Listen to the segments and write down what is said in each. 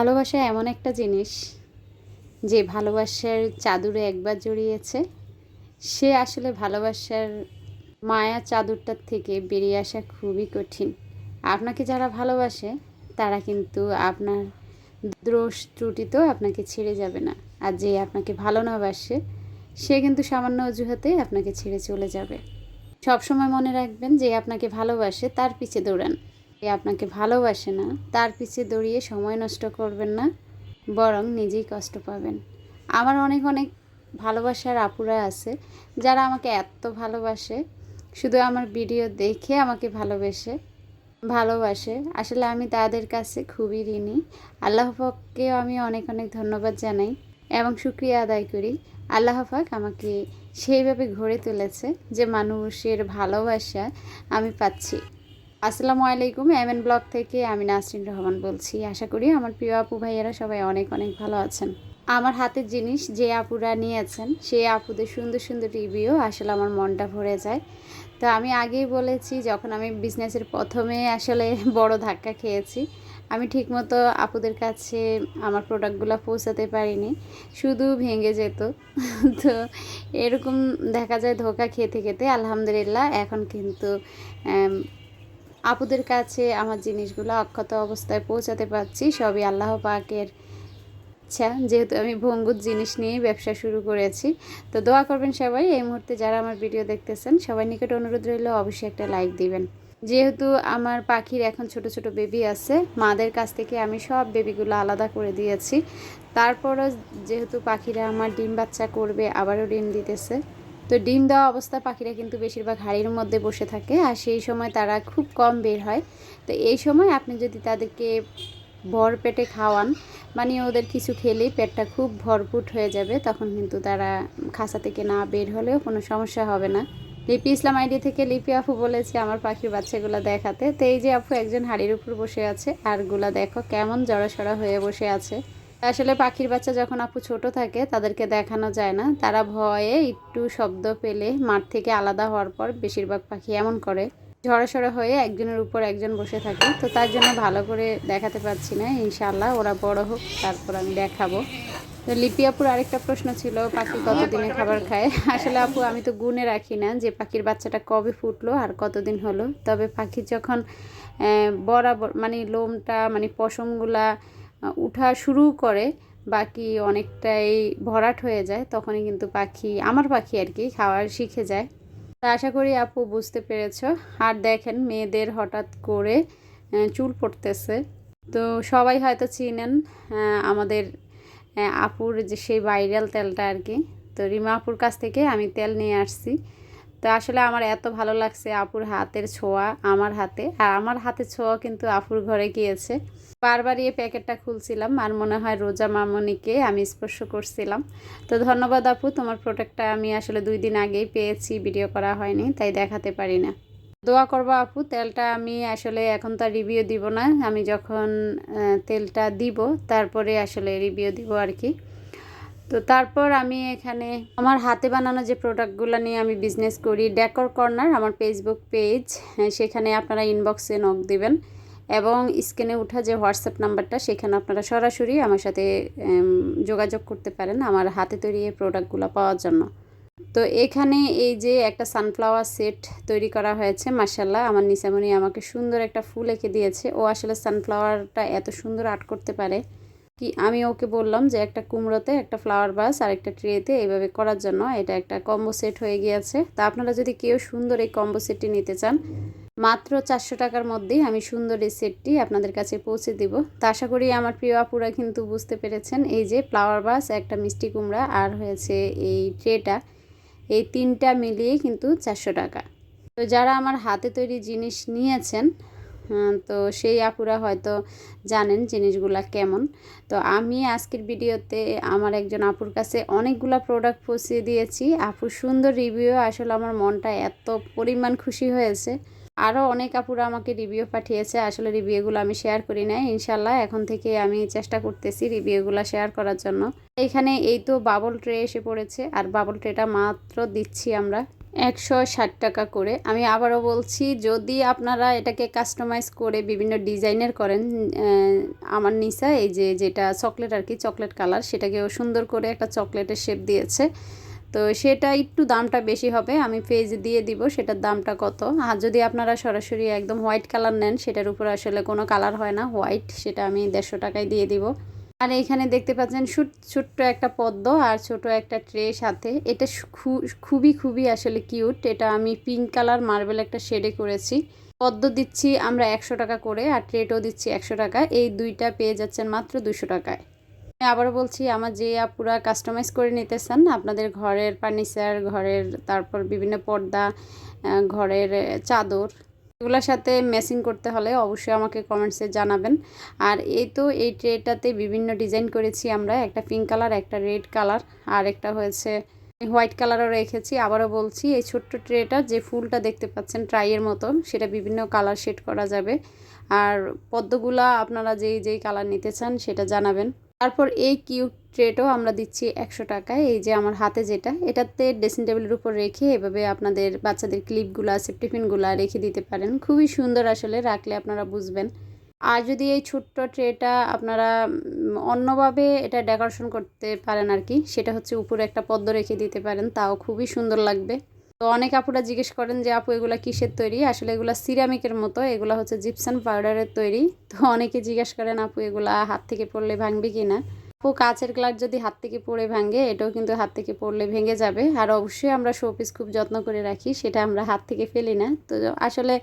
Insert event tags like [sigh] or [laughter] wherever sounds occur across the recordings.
ভালোবাসা এমন একটা জিনিস যে ভালোবাসার চাদরে একবার জড়িয়েছে। সে আসলে ভালোবাসার মায়া চাদরটার থেকে বেরিয়ে আসা খুবই কঠিন। আপনাকে যারা ভালোবাসে, তারা কিন্তু আপনার দোষ ত্রুটিতেও আপনাকে ছেড়ে যাবে না। আর যে আপনাকে ভালো না বাসে, সে কিন্তু সামান্য অজুহাতে আপনাকে ছেড়ে চলে যাবে। সবসময় মনে রাখবেন যে আপনাকে ভালোবাসে, তার পিছে দৌড়ান। আপনাকে ভালোবাসে না, তার পিছে দৌড়িয়ে সময় নষ্ট করবেন না, বরং নিজেই কষ্ট পাবেন। আমার অনেক অনেক ভালোবাসার আপুরা আছে, যারা আমাকে এত ভালোবাসে, শুধু আমার ভিডিও দেখে আমাকে ভালোবেসে, ভালোবাসে। আসলে আমি তাদের কাছে খুবই ঋণী। আল্লাহ পাককেও আমি অনেক অনেক ধন্যবাদ জানাই এবং শুক্রিয়া আদায় করি। আল্লাহ পাক আমাকে সেইভাবে গড়ে তুলেছে যে মানুষের ভালোবাসা আমি পাচ্ছি। আসসালামু আলাইকুম এম এন ব্লগ থেকে আমি নাসরিন রহমান বলছি। আশা করি আমার প্রিয় আপু ভাইয়েরা সবাই অনেক অনেক ভালো আছেন। আমার হাতের জিনিস যে আপুরা নিয়েছেন, সেই আপুদের সুন্দর সুন্দর রিভিউ আসলে আমার মনটা ভরে যায়। তো আমি আগেই বলেছি, যখন আমি বিজনেসের প্রথমে আসলে বড় ধাক্কা খেয়েছি, আমি ঠিকমতো আপুদের কাছে আমার প্রোডাক্টগুলো পৌঁছাতে পারিনি, শুধু ভেঙে যেত। তো এরকম দেখা যায় ধোকা খেতে খেতে, আলহামদুলিল্লাহ, এখন কিন্তু আপুদের কাছে আমার জিনিসগুলো অক্ষত অবস্থায় পৌঁছাতে পারছি, সবই আল্লাহ পাকের ইচ্ছা। যেহেতু আমি ভঙ্গুর জিনিস নিয়ে ব্যবসা শুরু করেছি, তো দোয়া করবেন সবাই। এই মুহূর্তে যারা আমার ভিডিও দেখতেছেন সবাই নিকট অনুরোধ রইল অবশ্যই একটা লাইক দিবেন। যেহেতু আমার পাখির এখন ছোট ছোট বেবি আছে, মাদের কাছ থেকে আমি সব বেবিগুলো আলাদা করে দিয়েছি। তারপরও যেহেতু পাখিরা আমার ডিম বাচ্চা করবে, আবারও ডিম দিতেছে। তো ডিম দেওয়া অবস্থা পাখিরা কিন্তু বেশিরভাগ হাড়ির মধ্যে বসে থাকে আর সেই সময় তারা খুব কম বের হয়। তো এই সময় আপনি যদি তাদেরকে ভর পেটে খাওয়ান মানে ওদের কিছু খেলেই পেটটা খুব ভরপুট হয়ে যাবে, তখন কিন্তু তারা খাসা থেকে না বের হলেও কোনো সমস্যা হবে না। লিপি ইসলাম আইডি থেকে লিপি আপু বলেছে আমার পাখির বাচ্চাগুলো দেখাতে। তো এই যে আপু একজন হাড়ির উপর বসে আছে, আরগুলা দেখো কেমন জড়াসড়া হয়ে বসে আছে। আসলে পাখির বাচ্চা যখন আপু ছোট থাকে, তাদেরকে দেখানো যায় না। তারা ভয়ে একটু শব্দ পেলে মাঠ থেকে আলাদা হওয়ার পর বেশিরভাগ পাখি এমন করে। ঝড়াসড়া হয়ে একজনের উপর একজন বসে থাকে। তো তার জন্য ভালো করে দেখাতে পারছি না ইনশাল্লাহ ওরা বড় হোক, তারপর আমি দেখাবো। তো লিপি আপুর আরেকটা প্রশ্ন ছিল, পাখি কতদিনে খাবার খায়? আসলে আপু, আমি তো গুনে রাখি না যে পাখির বাচ্চাটা কবে ফুটলো আর কতদিন হলো। তবে পাখি যখন বরাবর মানে লোমটা মানে পশমগুলা উঠা শুরু করে, বাকি অনেকটাই ভরাট হয়ে যায়, তখনই কিন্তু পাখি, আমার পাখি আর কি, খাওয়ার শিখে যায়। তো আশা করি আপু বুঝতে পেরেছ। আর দেখেন মেয়েদের হঠাৎ করে চুল পড়তেছে। তো সবাই হয়তো চিনেন আমাদের আপুর যে সেই ভাইরাল তেলটা আর কি। তো রিমা আপুর কাছ থেকে আমি তেল নিয়ে আসছি। তো আসলে আমার এত ভালো লাগছে আপুর হাতের ছোঁয়া আমার হাতে। আর আমার হাতের ছোঁয়া কিন্তু আপুর ঘরে গিয়েছে। বারবার এই প্যাকেটটা খুলছিলাম আর মনে হয় রোজা মামনিকে আমি স্পর্শ করছিলাম। তো ধন্যবাদ আপু, তোমার প্রোডাক্টটা আমি আসলে দুই দিন আগেই পেয়েছি, ভিডিও করা হয়নি, তাই দেখাতে পারি না। দোয়া করব আপু, তেলটা আমি আসলে এখন তো রিভিউ দিব না। আমি যখন তেলটা দিব, তারপরে আসলে রিভিউ দিব আর কি। তো তারপর আমি এখানে আমার হাতে বানানো যে প্রোডাক্টগুলো নিয়ে আমি বিজনেস করি ডেকর কর্নার আমার ফেসবুক পেজ সেখানে আপনারা ইনবক্সে নক দেবেন এবং স্ক্রিনে ওঠা যে হোয়াটসঅ্যাপ নাম্বারটা সেখানে আপনারা সরাসরি আমার সাথে যোগাযোগ করতে পারেন আমার হাতে তৈরি এই প্রোডাক্টগুলো পাওয়ার জন্য। তো এখানে এই যে একটা সানফ্লাওয়ার সেট তৈরি করা হয়েছে মাসাল্লাহ আমার নিসামণি আমাকে সুন্দর একটা ফুল এঁকে দিয়েছে। ও আসলে সানফ্লাওয়ারটা এত সুন্দর আর্ট করতে পারে। কি আমি ওকে বললাম যে একটা কুমড়োতে একটা ফ্লাওয়ার বাস আর একটা ট্রেতে এইভাবে করার জন্য এটা একটা কম্বো সেট হয়ে গিয়েছে। তা আপনারা যদি কেউ সুন্দর এই কম্বো সেটটি নিতে চান, মাত্র চারশো টাকার মধ্যেই আমি সুন্দর এই সেটটি আপনাদের কাছে পৌঁছে দিব। তা আশা করি আমার প্রিয় আপুরা কিন্তু বুঝতে পেরেছেন এই যে ফ্লাওয়ার বাস একটা মিষ্টি কুমড়া আর হয়েছে এই ট্রেটা এই তিনটা মিলিয়ে কিন্তু চারশো টাকা। তো যারা আমার হাতে তৈরি জিনিস নিয়েছেন তো সেই আপুরা হয়তো জানেন জিনিসগুলা কেমন। তো আমি আজকের ভিডিওতে আমার একজন আপুর কাছে অনেকগুলা প্রোডাক্ট পৌঁছিয়ে দিয়েছি। আপুর সুন্দর রিভিউ আসলে আমার মনটা এত পরিমাণ খুশি হয়েছে। আরও অনেক আপুরা আমাকে রিভিউ পাঠিয়েছে, আসলে রিভিউগুলো আমি শেয়ার করি নাই। ইনশাল্লাহ এখন থেকে আমি চেষ্টা করতেছি রিভিউগুলো শেয়ার করার জন্য। এখানে এই তো বাবল ট্রে এসে পড়েছে, আর বাবল ট্রেটা মাত্র দিচ্ছি আমরা। একশো ষাট টাকা করে। আমি আবারও বলছি, যদি আপনারা এটাকে কাস্টমাইজ করে বিভিন্ন ডিজাইনের করেন আমার নিসা, এই যে যেটা চকলেট আর কি, চকলেট কালার, সেটাকেও সুন্দর করে একটা চকলেটের শেপ দিয়েছে। তো সেটা একটু দামটা বেশি হবে, আমি পেজ দিয়ে দিব, সেটার দামটা কত। আর যদি আপনারা সরাসরি একদম হোয়াইট কালার নেন, সেটার উপর আসলে কোনো কালার হয় না হোয়াইট সেটা আমি দেড়শো টাকায় দিয়ে দিব। আর এখানে দেখতে পাচ্ছেন ছুট- ছোট্ট একটা পদ্ম আর ছোট একটা ট্রে সাথে। এটা খুবই খুবই আসলে কিউট। এটা আমি পিঙ্ক কালার মার্বেল একটা শেডে করেছি। পদ্ম দিচ্ছি আমরা একশো টাকা করে আর ট্রেটও দিচ্ছি একশো টাকা। এই দুইটা পেয়ে যাচ্ছেন মাত্র দুশো টাকায়। আমি আবারও বলছি, আমার যে আপুরা কাস্টমাইজ করে নিতে চান আপনাদের ঘরের ফার্নিচার ঘরের তারপর বিভিন্ন পর্দা ঘরের চাদর এগুলোর সাথে ম্যাচিং করতে হলে অবশ্যই আমাকে কমেন্টসে জানাবেন। আর এই তো এই ট্রেটাতে বিভিন্ন ডিজাইন করেছি আমরা, একটা পিঙ্ক কালার একটা রেড কালার আর একটা হয়েছে হোয়াইট কালারও রেখেছি। আবারও বলছি, এই ছোট্ট ট্রেটা যে ফুলটা দেখতে পাচ্ছেন ট্রাইয়ের মতো সেটা বিভিন্ন কালার শেড করা যাবে। আর পদ্মগুলা আপনারা যেই যেই কালার নিতে চান, সেটা জানাবেন। তারপর এই কিউট ট্রেটও আমরা দিচ্ছি একশো টাকায়, এই যে আমার হাতে যেটা। এটাতে ড্রেসিং টেবিলের উপর রেখে এভাবে আপনাদের বাচ্চাদের ক্লিপগুলা সেফটিফিনগুলা রেখে দিতে পারেন। খুবই সুন্দর আসলে, রাখলে আপনারা বুঝবেন। আর যদি এই ছোট্ট ট্রেটা আপনারা অন্যভাবে এটা ডেকোরেশন করতে পারেন আর কি, সেটা হচ্ছে উপরে একটা পদ্ম রেখে দিতে পারেন, তাও খুবই সুন্দর লাগবে। তো অনেক আপুরা জিজ্ঞেস করেন যে, আপু, এগুলা কিসের তৈরি? আসলে এগুলা সিরামিকের মতো, এগুলা হচ্ছে জিপসান পাউডারের তৈরি। তো অনেকে জিজ্ঞেস করেন, আপু, এগুলা হাত থেকে পড়লে ভাঙবে কি না আপু, কাচের গ্লাস যদি হাত থেকে পড়ে ভাঙে, এটাও কিন্তু হাত থেকে পড়লে ভেঙে যাবে। আর অবশ্যই আমরা শোপিস খুব যত্ন করে রাখি, সেটা আমরা হাত থেকে ফেলি না। তো আসলে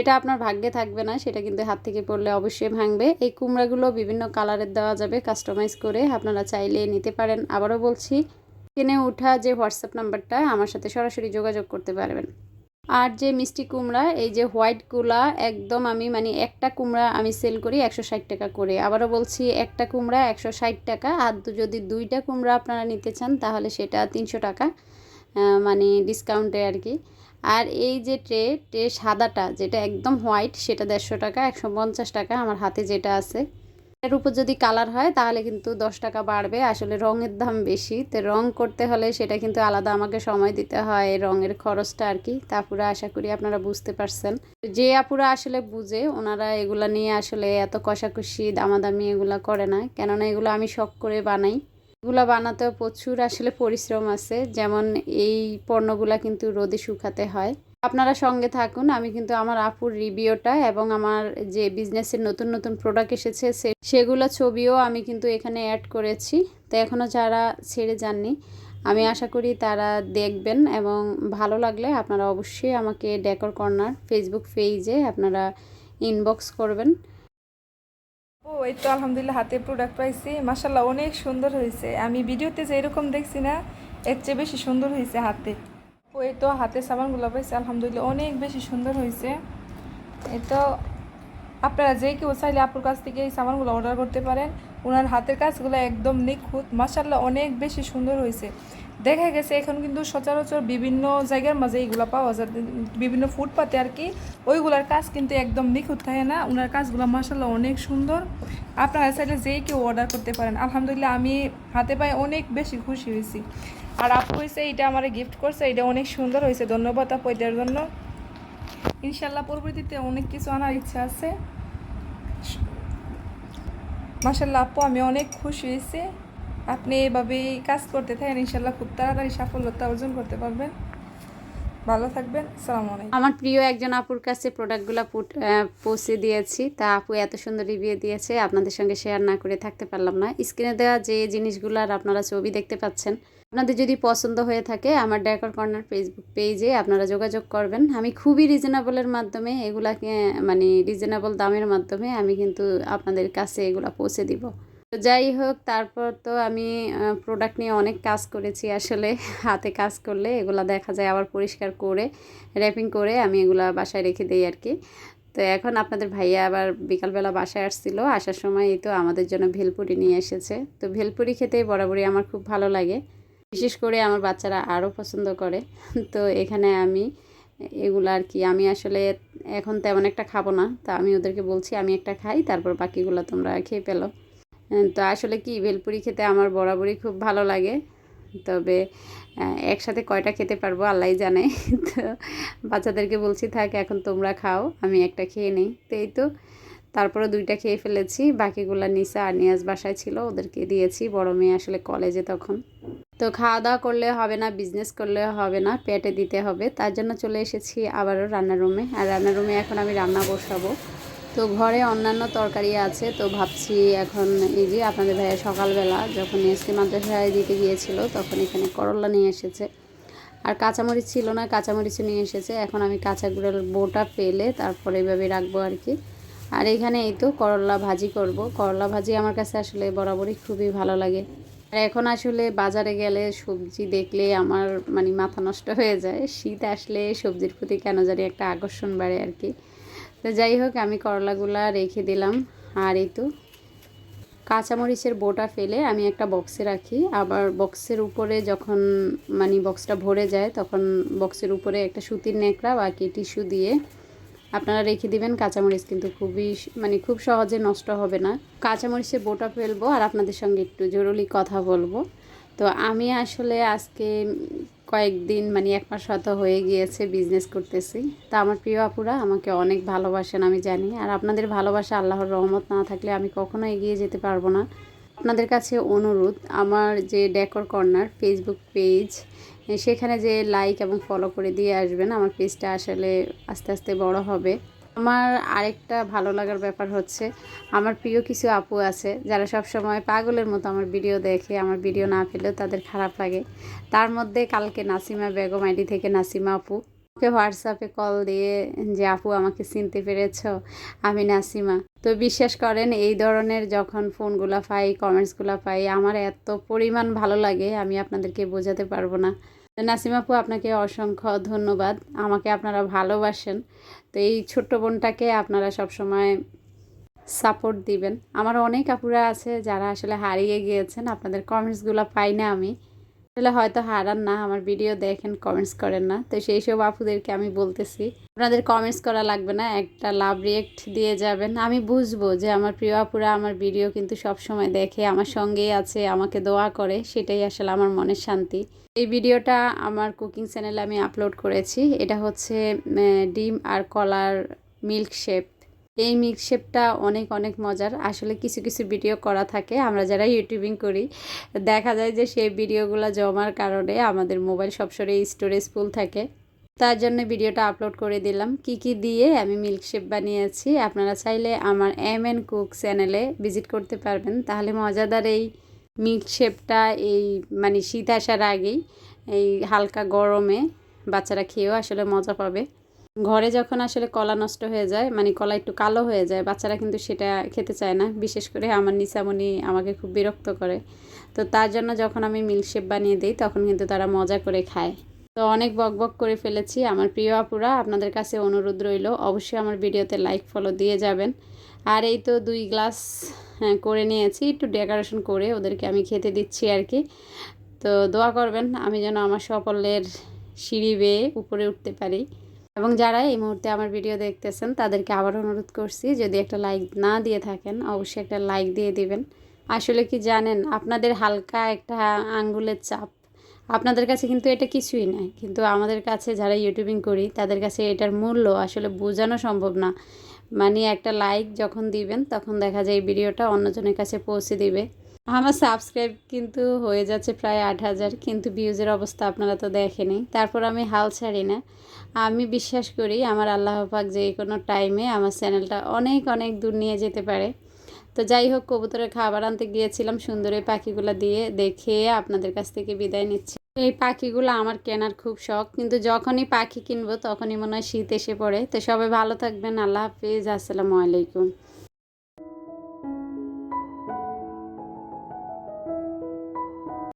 এটা আপনার ভাগ্যে থাকবে না, সেটা কিন্তু হাত থেকে পড়লে অবশ্যই ভাঙবে। এই কুমড়াগুলো বিভিন্ন কালারের দেওয়া যাবে কাস্টমাইজ করে আপনারা চাইলে নিতে পারেন। আবারও বলছি কিনে ওঠা যে হোয়াটসঅ্যাপ নাম্বারটা, আমার সাথে সরাসরি যোগাযোগ করতে পারবেন। আর যে মিষ্টি কুমড়া, এই যে হোয়াইট কুলা একদম আমি মানে একটা কুমড়া আমি সেল করি একশো ষাট টাকা করে। আবারও বলছি, একটা কুমড়া একশো ষাট টাকা, আর যদি দুইটা কুমড়া আপনারা নিতে চান, তাহলে সেটা তিনশো টাকা মানে ডিসকাউন্টে আর কি। আর এই যে ট্রে ট্রে সাদাটা, যেটা একদম হোয়াইট, সেটা দেড়শো টাকা, একশো পঞ্চাশ টাকা আমার হাতে যেটা আছে। এর উপর যদি কালার হয়, তাহলে কিন্তু দশ টাকা বাড়বে। আসলে রঙের দাম বেশি, তো রং করতে হলে সেটা কিন্তু আলাদা আমাকে সময় দিতে হয় রঙের খরচটা আর কি। তারপরে আশা করি আপনারা বুঝতে পারছেন। যে আপুরা আসলে বুঝে, ওনারা এগুলা নিয়ে আসলে এত কষাকষি, দামাদামি এগুলা করে না। কেননা এগুলো আমি শখ করে বানাই। এগুলো বানাতেও প্রচুর আসলে পরিশ্রম আছে। যেমন এই পণ্যগুলা কিন্তু রোদে শুকাতে হয়। আপনারা সঙ্গে থাকুন। আমি কিন্তু আমার আপুর রিভিউটা এবং আমার যে বিজনেসের নতুন নতুন প্রোডাক্ট এসেছে সেগুলো ছবিও আমি কিন্তু এখানে অ্যাড করেছি। তো এখনও যারা ছেড়ে যাননি, আমি আশা করি তারা দেখবেন এবং ভালো লাগলে আপনারা অবশ্যই আমাকে ডেকর কর্নার ফেসবুক পেজে আপনারা ইনবক্স করবেন। ও, এই তো আলহামদুলিল্লাহ হাতে প্রোডাক্ট পাইছি। মাসাল্লাহ অনেক সুন্দর হয়েছে। আমি ভিডিওতে যে এরকম দেখছি না, এর চেয়ে বেশি সুন্দর হয়েছে হাতে। ও এই তো হাতে সাবানগুলো পাইছে, আলহামদুলিল্লাহ অনেক বেশি সুন্দর হয়েছে এ তো আপনারা যে কেউ চাইলে আপুর কাছ থেকে এই সামানগুলো অর্ডার করতে পারেন। ওনার হাতের কাজগুলো একদম নিখুঁত মাসাল্লাহ অনেক বেশি সুন্দর হয়েছে দেখা গেছে এখন কিন্তু সচরাচর বিভিন্ন জায়গার মাঝে এইগুলো পাওয়া যায়, বিভিন্ন ফুটপাতে আর কি, ওইগুলার কাজ কিন্তু একদম নিখুঁত থাকে না। ওনার কাজগুলো মাসাল্লাহ অনেক সুন্দর। আপনারা চাইলে যেই কেউ অর্ডার করতে পারেন। আলহামদুলিল্লাহ আমি হাতে পায়ে অনেক বেশি খুশি হয়েছি। আর আপু হয়েছে এইটা আমার গিফট করছে এটা অনেক সুন্দর হয়েছে ধন্যবাদ আপু এটার জন্য। ইনশাল্লাহ পরবর্তীতে অনেক কিছু আনার ইচ্ছা আছে। মাসাল্লাহ আপু, আমি অনেক খুশি হয়েছি আপনি এভাবেই কাজ করতে থাকেন, ইনশাল্লাহ খুব তাড়াতাড়ি সাফল্যতা অর্জন করতে পারবেন। ভালো থাকবেন, আসসালামু আলাইকুম। আমার প্রিয় একজন আপুর কাছে প্রোডাক্টগুলো পৌঁছে দিয়েছি। তা আপু এত সুন্দর রিভিউ দিয়েছে, আপনাদের সঙ্গে শেয়ার না করে থাকতে পারলাম না। স্ক্রিনে দেওয়া যে জিনিসগুলোর আপনারা ছবি দেখতে পাচ্ছেন, আপনাদের যদি পছন্দ হয়ে থাকে, আমার ডেকর কর্নার ফেসবুক পেজে আপনারা যোগাযোগ করবেন। আমি খুবই রিজনেবলের মাধ্যমে এগুলাকে মানে রিজনেবল দামের মাধ্যমে আমি কিন্তু আপনাদের কাছে এগুলা পৌঁছে দিব। তো যাই হোক, তারপর তো আমি প্রোডাক্ট নিয়ে অনেক কাজ করেছি আসলে, হাতে কাজ করলে, এগুলা দেখা যায় আবার পরিষ্কার করে র্যাপিং করে আমি এগুলা বাসায় রেখে দিই আর কি তো এখন আপনাদের ভাইয়া আবার বিকালবেলা বাসায় আসছিল, আসার সময় এই তো আমাদের জন্য ভেলপুরি নিয়ে এসেছে। তো ভেলপুরি খেতে বরাবরই আমার খুব ভালো লাগে। বিশেষ করে আমার বাচ্চারা আরও পছন্দ করে। তো এখানে আমি এগুলো আর কি আমি আসলে এখন তেমন একটা খাব না। তো আমি ওদেরকে বলছি, আমি একটা খাই, তারপর বাকিগুলো তোমরা খেয়ে পেল তো আসলে কি, ভেলপুরি খেতে আমার বরাবরই খুব ভালো লাগে। তবে একসাথে কয়টা খেতে পারব আল্লাহ জানে। [laughs] তো বাচ্চাদেরকে বলছি, থাক, এখন তোমরা খাও, আমি একটা খেয়ে নেই। তো এই তো তারপরে দুইটা খেয়ে ফেলেছি। বাকিগুলা নিসা আর নিয়াজ বাসায় ছিল, ওদেরকে দিয়েছি। বড় মেয়ে আসলে কলেজে তখন। তো খাওয়া দাওয়া করলে হবে না বিজনেস করলে হবে না, পেটে দিতে হবে। তার জন্য চলে এসেছি আবারও রান্নার রুমে আর রান্নার রুমে এখন আমি রান্না বসাবো। তো ঘরে অন্যান্য তরকারি আছে, তো ভাবছি এখন এই যে আপনাদের ভাইয়া সকালবেলা যখন এসকে মাদ্রাসায় দিতে গিয়েছিল তখন এখানে করলা নিয়ে এসেছে। আর কাঁচামরিচ ছিল না, কাঁচামরিচও নিয়ে এসেছে। এখন আমি কাঁচা কাঁচাগুলোর বোটা পেলে তারপরে এভাবে রাখব আর কি। আর এখানে এই তো করলা ভাজি করব। করলা ভাজি আমার কাছে আসলে বরাবরই খুবই ভালো লাগে। আর এখন আসলে বাজারে গেলে সবজি দেখলে আমার মানে মাথা নষ্ট হয়ে যায়। শীত আসলে সবজির প্রতি কেন জানি একটা আকর্ষণ বাড়ে আর কি। তো যাই হোক, আমি করলাগুলা রেখে দিলাম। আর এই তো, কাঁচামরিচের বোটা ফেলে আমি একটা বক্সে রাখি। আবার বক্সের উপরে যখন মানে বক্সটা ভরে যায়, তখন বক্সের উপরে একটা সুতির নেকড়া বা কি টিস্যু দিয়ে আপনারা রেখে দিবেন। কাঁচামরিচ কিন্তু খুবই মানে খুব সহজে নষ্ট হবে না। কাঁচামরিচের বোটা ফেলব আর আপনাদের সঙ্গে একটু জরুরি কথা বলব। তো আমি আসলে আজকে কয়েকদিন মানে এক মাস হয়তো হয়ে গিয়েছে বিজনেস করতেছি। তা আমার প্রিয় আপুরা, আমাকে অনেক ভালোবাসেন, আমি জানি। আর আপনাদের ভালোবাসা আল্লাহর রহমত না থাকলে আমি কখনো এগিয়ে যেতে পারব না। আপনাদের কাছে অনুরোধ, আমার যে ডেকর কর্নার ফেসবুক পেজ সেখানে যে লাইক এবং ফলো করে দিয়ে আসবেন, আমার পেজটা আসলে আস্তে আস্তে বড় হবে। আমার আরেকটা ভালো লাগার ব্যাপার হচ্ছে, আমার প্রিয় কিছু আপু আছে যারা সব সময় পাগলের মতো আমার ভিডিও দেখে, আমার ভিডিও না পেলেও তাদের খারাপ লাগে। তার মধ্যে কালকে নাসিমা বেগম আইডি থেকে নাসিমা আপু, ওকে হোয়াটসঅ্যাপে কল দিয়ে যে, আপু, আমাকে চিনতে পেরেছ? আমি নাসিমা। তো বিশ্বাস করেন, এই ধরনের যখন ফোনগুলো পাই কমেন্টসগুলো পাই, আমার এত পরিমাণ ভালো লাগে, আমি আপনাদেরকে বোঝাতে পারব না। তো নাসিমা আপনাকে অসংখ্য ধন্যবাদ। আমাকে আপনারা ভালোবাসেন। তো এই ছোট্ট বোনটাকে আপনারা সবসময় সাপোর্ট দিবেন। আমার অনেক আপুরা আছে যারা আসলে হারিয়ে গিয়েছেন। আপনাদের কমেন্টসগুলো পাই না আমি। আসলে হয়তো হারান না, আমার ভিডিও দেখেন কমেন্টস করেন না। তো সেই সব আপুদেরকে আমি বলতেছি, আপনাদের কমেন্টস করা লাগবে না, একটা লাভ রিয়েক্ট দিয়ে যাবেন। আমি বুঝব যে আমার প্রিয় আপুরা আমার ভিডিও কিন্তু সব সময় দেখে, আমার সঙ্গেই আছে, আমাকে দোয়া করে, সেটাই আসলে আমার মনের শান্তি। এই ভিডিওটা আমার কুকিং চ্যানেলে আমি আপলোড করেছি, এটা হচ্ছে ডিম আর কলার মিল্ক শেপ এই মিল্কশেপটা অনেক অনেক মজার। আসলে কিছু কিছু ভিডিও করা থাকে। আমরা যারা ইউটিউবিং করি, দেখা যায় যে সেই ভিডিওগুলো জমার কারণে আমাদের মোবাইল সবসময় স্টোরেজ ফুল থাকে। তার জন্য ভিডিওটা আপলোড করে দিলাম। কি কি দিয়ে আমি মিল্কশেপ বানিয়েছি, আপনারা চাইলে আমার এম এন কুক চ্যানেলে ভিজিট করতে পারবেন। তাহলে মজাদার এই মিল্কশেপটা এই মানে শীত আসার আগেই, এই হালকা গরমে বাচ্চারা খেয়েও আসলে মজা পাবে। ঘরে যখন আসলে কলা নষ্ট হয়ে যায় মানে কলা একটু কালো হয়ে যায় বাচ্চারা কিন্তু সেটা খেতে চায় না। বিশেষ করে আমার নিসামণি আমাকে খুব বিরক্ত করে। তো তার জন্য যখন আমি মিল্কশেপ বানিয়ে দিই তখন কিন্তু তারা মজা করে খায়। তো অনেক বক বক করে ফেলেছি। আমার প্রিয় আপুরা আপনাদের কাছে অনুরোধ রইল অবশ্যই আমার ভিডিওতে লাইক ফলো দিয়ে যাবেন। আর এই তো দুই গ্লাস হ্যাঁ, করে নিয়েছি একটু ডেকোরেশন করে ওদেরকে আমি খেতে দিচ্ছি আর কি। তো দোয়া করবেন আমি যেন আমার সকলের সিঁড়ি বেয়ে উপরে উঠতে পারি। এবং যারা এই মুহূর্তে আমার ভিডিও দেখতেছেন, তাদেরকে আবার অনুরোধ করছি, যদি একটা লাইক না দিয়ে থাকেন, অবশ্যই একটা লাইক দিয়ে দিবেন। আসলে কি জানেন, আপনাদের হালকা একটা আঙ্গুলের চাপ। আপনাদের কাছে কিন্তু এটা কিছুই নয় কিন্তু আমাদের কাছে যারা ইউটিউবিং করি, তাদের কাছে এটার মূল্য আসলে বোঝানো সম্ভব না। মানে একটা লাইক যখন দিবেন, তখন দেখা যায় এই ভিডিওটা অন্যজনের কাছে পৌঁছে দিবে। আমার সাবস্ক্রাইব কিন্তু হয়ে যাচ্ছে প্রায় আট হাজার, কিন্তু ভিউজের অবস্থা আপনারা তো দেখেনি তারপর আমি হাল ছাড়ি না। আমি বিশ্বাস করি আমার আল্লাহ পাক যে কোনো টাইমে আমার চ্যানেলটা অনেক অনেক দূর নিয়ে যেতে পারে। তো যাই হোক, কবুতরের খাবার আনতে গিয়েছিলাম সুন্দর এই পাখিগুলো দিয়ে দেখে আপনাদের কাছ থেকে বিদায় নিচ্ছি। এই পাখিগুলো আমার কেনার খুব শখ, কিন্তু যখনই পাখি কিনবো তখনই মনে হয় শীত এসে পড়ে। তো সবাই ভালো থাকবেন, আল্লাহ হাফিজ, আসসালামু আলাইকুম।